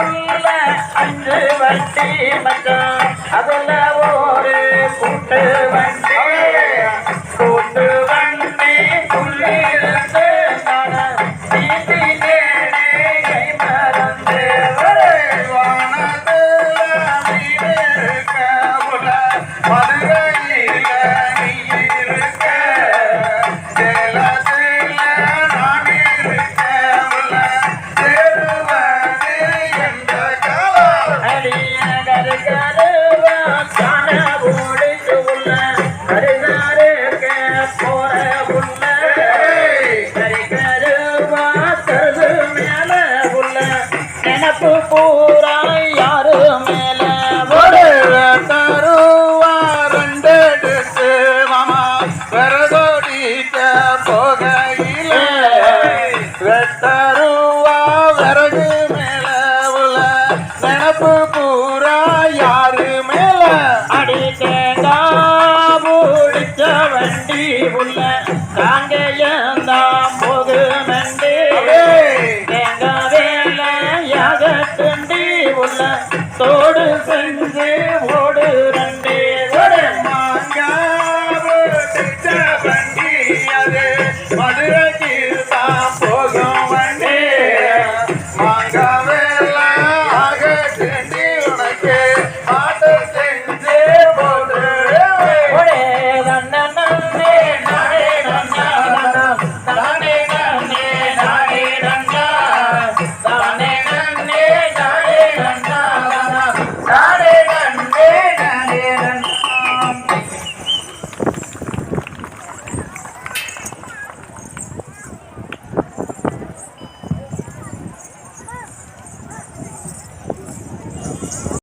ஊர்ல அஞ்சு வண்டி மச்சான் அதுல ஒரு கூட்டு வண்டி நினப்பு பூரா யாரு மேல ஒரு தருவா ரெண்டு மாமா விறகோடிக்க போகையில தருவா விறகு ஓடு செஞ்சே ஓடு ரெண்டே ஒரு மாங்காவு செஞ்ச வண்டி அது. மதுரைக்கு